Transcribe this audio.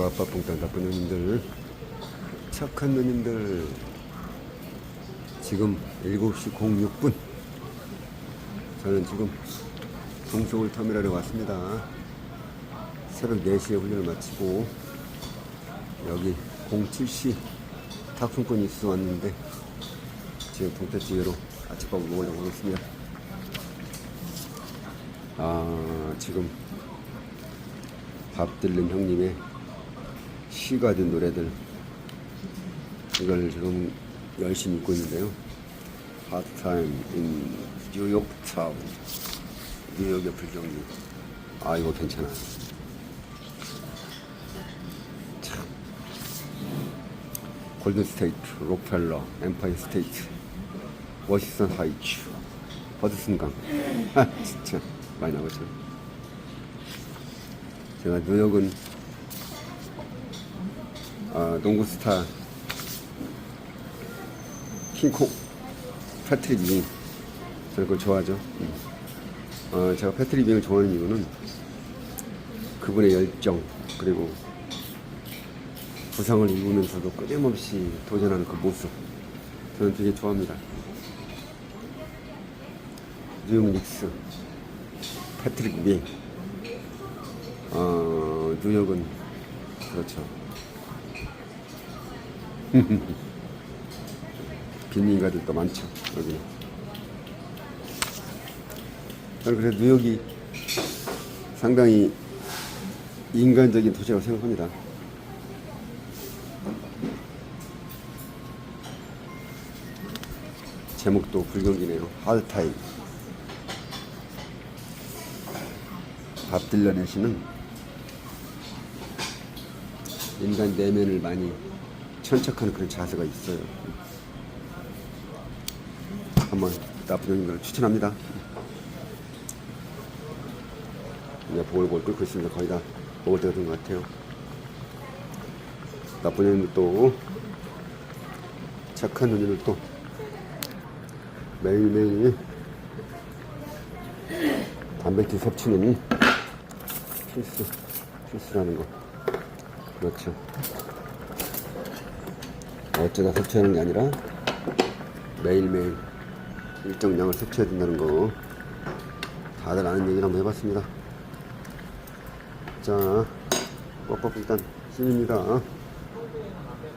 아빠 아빠 뽕땅 나쁜 누님들 착한 누님들. 지금 7시 06분. 저는 지금 동서울 터미널에 왔습니다. 새벽 4시에 훈련을 마치고 여기 07시 탁송권이 있어 왔는데 지금 동태찌개로 아침밥을 먹으려고 하겠습니다. 아 지금 밥 들른 형님의 시가 된 노래들. 이걸 지금 열심히 읽고 있는데요. 파트타임 인 뉴욕 타운 뉴욕의 불경기. 아 이거 괜찮아 참. 골든 스테이트 록펠러 엠파이어 스테이트 워싱턴 하이츠 버드슨강 아 진짜 많이 나오죠. 제가 뉴욕은 아, 농구 스타 킹콩 패트릭 윙 저는 그걸 좋아하죠. 음. 어, 제가 패트릭 윙을 좋아하는 이유는 그분의 열정 그리고 부상을 입으면서도 끊임없이 도전하는 그 모습 저는 되게 좋아합니다. 뉴욕 닉스 패트릭 윙 어, 뉴욕은 그렇죠. 빈민가들도 많죠 여기는. 그래서 뉴욕이 상당히 인간적인 도시라고 생각합니다. 제목도 불경기네요. 하드타임. 밥 들려내시는 인간 내면을 많이 천착하는 그런 자세가 있어요. 한번 나쁜 형님을 추천합니다. 이제 보글보글 끓고 있습니다. 거의 다 먹을 때가 된 것 같아요. 나쁜 형님들 또 착한 누님들 또 매일매일 단백질 섭취는 필수, 필수라는 거. 그렇죠. 어쩌다 섭취하는 게 아니라 매일매일 일정량을 섭취해야 된다는 거 다들 아는 얘기를 한번 해봤습니다. 자, 뻑뻑 일단 씹입니다.